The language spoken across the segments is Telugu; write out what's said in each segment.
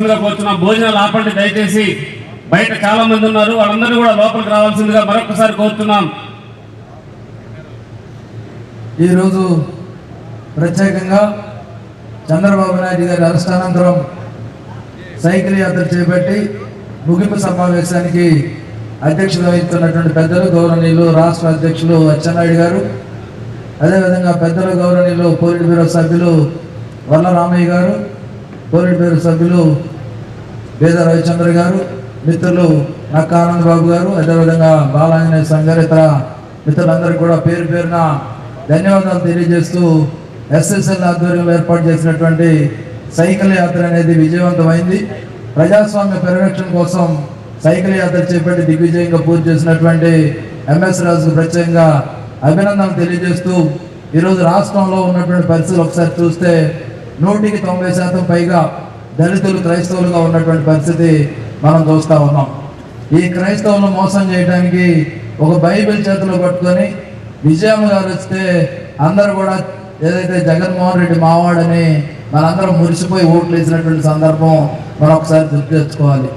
గా భోజనాలు ఆపండి దయచేసి. బయట చాలా మంది ఉన్నారు వాళ్ళందరూ కూడా లోపలికి రావాల్సిందిగా మరొకసారి కోరుతున్నాం. ఈరోజు ప్రత్యేకంగా చంద్రబాబు నాయుడు గారి అరెస్ట్ సైకిల్ యాత్ర చేపట్టి ముగింపు సమావేశానికి అధ్యక్షత వహిస్తున్నటువంటి పెద్దలు గౌరవనీయులు రాష్ట్ర అధ్యక్షులు అచ్చెన్నాయుడు గారు అదేవిధంగా పెద్దలు గౌరవనీయులు పోలిట్ బ్యూరో సభ్యులు వల్ల రామయ్య గారు పోలిట్ బ్యూరో సభ్యులు వేద రవిచంద్ర గారు మిత్రులు నక్క ఆనంద్ బాబు గారు అదేవిధంగా బాలాంజనేయ సంఘర్ ఇతర మిత్రులందరికీ కూడా పేరు పేరున ధన్యవాదాలు తెలియజేస్తూ ఎస్ఎస్ఎల్ ఆధ్వర్యంలో ఏర్పాటు చేసినటువంటి సైకిల్ యాత్ర అనేది విజయవంతమైంది. ప్రజాస్వామ్య పరిరక్షణ కోసం సైకిల్ యాత్ర చేపట్టి దిగ్విజయంగా పూర్తి చేసినటువంటి ఎంఎస్ రాజు ప్రత్యేకంగా అభినందనలు తెలియజేస్తూ ఈరోజు రాష్ట్రంలో ఉన్నటువంటి పరిస్థితులు ఒకసారి చూస్తే నూటికి తొంభై శాతం పైగా దళితులు క్రైస్తవులుగా ఉన్నటువంటి పరిస్థితి మనం చూస్తూ ఉన్నాం. ఈ క్రైస్తవులను మోసం చేయడానికి ఒక బైబిల్ చేతిలో పట్టుకొని విజయం గారు వస్తే అందరూ కూడా ఏదైతే జగన్మోహన్ రెడ్డి మావాడని మనందరం మురిసిపోయి ఓట్లు వేసినటువంటి సందర్భం మనం ఒకసారి గుర్తు తెచ్చుకోవాలి.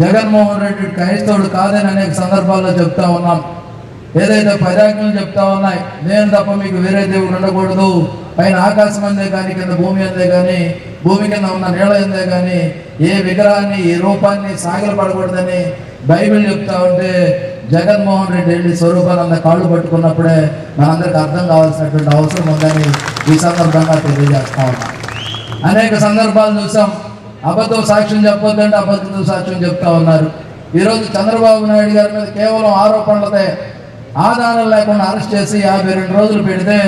జగన్మోహన్ రెడ్డి క్రైస్తవుడు కాదని అనేక సందర్భాల్లో చెప్తా ఉన్నాం. ఏదైతే పదాజ్ఞలు చెప్తా ఉన్నాయి నేను తప్ప మీకు వేరే దేవుడు ఉండకూడదు. పైన ఆకాశం అందే కానీ కింద భూమి అందే కానీ భూమి కింద ఉన్న నీళ్ళ అందే కానీ ఏ విగ్రహాన్ని ఏ రూపాన్ని సాగిల పడకూడదని బైబిల్ చెప్తా ఉంటే జగన్మోహన్ రెడ్డి వెళ్ళి స్వరూపానంద కాళ్ళు పట్టుకున్నప్పుడే మనందరికి అర్థం కావాల్సినటువంటి అవసరం ఉందని ఈ సందర్భంగా తెలియజేస్తా ఉన్నాం. అనేక సందర్భాలు చూసాం. అబద్ధం సాక్ష్యం చెప్పొద్దంటే అబద్ధం సాక్ష్యం చెప్తా ఉన్నారు. ఈరోజు చంద్రబాబు నాయుడు గారి మీద కేవలం ఆరోపణలదే ఆధారం లేకుండా అరెస్ట్ చేసి యాభై రెండు రోజులు పెడితే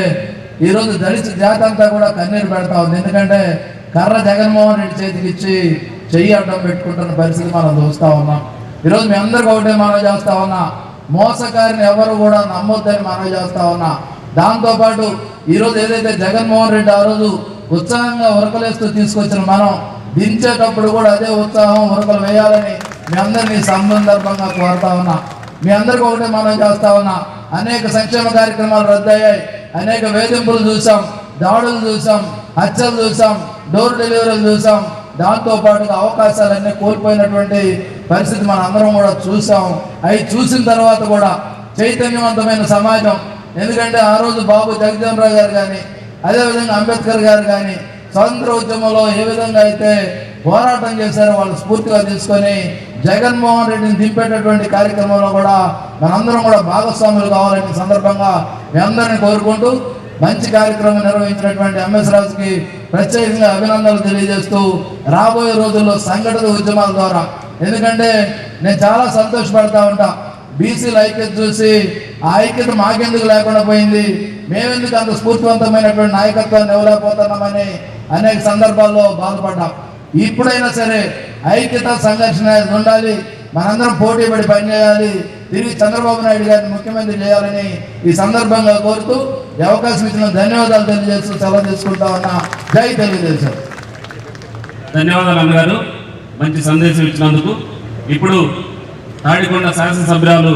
ఈరోజు దళిత జాతి అంతా కూడా కన్నీరు పెడతా ఉంది. ఎందుకంటే కర్ర జగన్మోహన్ రెడ్డి చేతికి ఇచ్చి చెయ్యి అడ్డం పెట్టుకుంటున్న పరిస్థితి మనం చూస్తూ ఉన్నాం. ఈరోజు మీ అందరికీ ఒకటే మనవి చేస్తా ఉన్నా. మోసకారిని ఎవరు కూడా నమ్మొద్దని మనవి చేస్తా ఉన్నా. దాంతోపాటు ఈరోజు ఏదైతే జగన్మోహన్ రెడ్డి ఆ రోజు ఉత్సాహంగా ఉరకలేస్తూ తీసుకొచ్చిన మనం దించేటప్పుడు కూడా అదే ఉత్సాహం ఉరకలు వేయాలని మీ అందరినీ సందర్భంగా కోరుతా ఉన్నా. మీ అందరికీ ఒకటే మనం చేస్తా ఉన్నా. అనేక సంక్షేమ కార్యక్రమాలు రద్దయ్యాయి. అనేక వేధింపులు చూసాం దాడులు చూసాం హత్యలు చూసాం డోర్ డెలివరీలు చూసాం. దాంతో పాటుగా అవకాశాలన్నీ కోల్పోయినటువంటి పరిస్థితి మనం అందరం కూడా చూసాం. అవి చూసిన తర్వాత కూడా చైతన్యవంతమైన సమాజం. ఎందుకంటే ఆ రోజు బాబు జగజీవన్ గారు కానీ అదేవిధంగా అంబేద్కర్ గారు కానీ స్వతంత్ర ఉద్యమంలో ఏ విధంగా అయితే పోరాటం చేశారో వాళ్ళు స్ఫూర్తిగా తీసుకొని జగన్మోహన్ రెడ్డిని దింపేటటువంటి కార్యక్రమంలో కూడా మనందరం కూడా భాగస్వాములు కావాలని సందర్భంగా మీ అందరిని కోరుకుంటూ మంచి కార్యక్రమం నిర్వహించినటువంటి ఎంఎస్ రాజుకి ప్రత్యేకంగా అభినందనలు తెలియజేస్తూ రాబోయే రోజుల్లో సంఘటిత ఉద్యమాల ద్వారా. ఎందుకంటే నేను చాలా సంతోషపడతా ఉంటా. బీసీల ఐక్యత చూసి ఆ ఐక్యత మాకెందుకు లేకుండా పోయింది? మేమెందుకు అంత స్ఫూర్తివంతమైనటువంటి నాయకత్వాన్ని ఇవ్వలేకపోతున్నామని అనేక సందర్భాల్లో బాధపడ్డాం. ఇప్పుడైనా సరే ఐక్యత సంఘర్షణ ఉండాలి. మనందరం పోటీ పడి పనిచేయాలి. తిరిగి చంద్రబాబు నాయుడు గారిని ముఖ్యమంత్రి చేయాలని ఈ సందర్భంగా కోరుతూ ఈ అవకాశం ఇచ్చిన ధన్యవాదాలు తెలియజేస్తూ సెలవు తీసుకుంటా ఉన్నా. జై తెలుగుదేశం. ధన్యవాదాలు అన్నగారు. మంచి సందేశం ఇచ్చినందుకు. ఇప్పుడు తాడికొండ శాసనసభ్యురాలు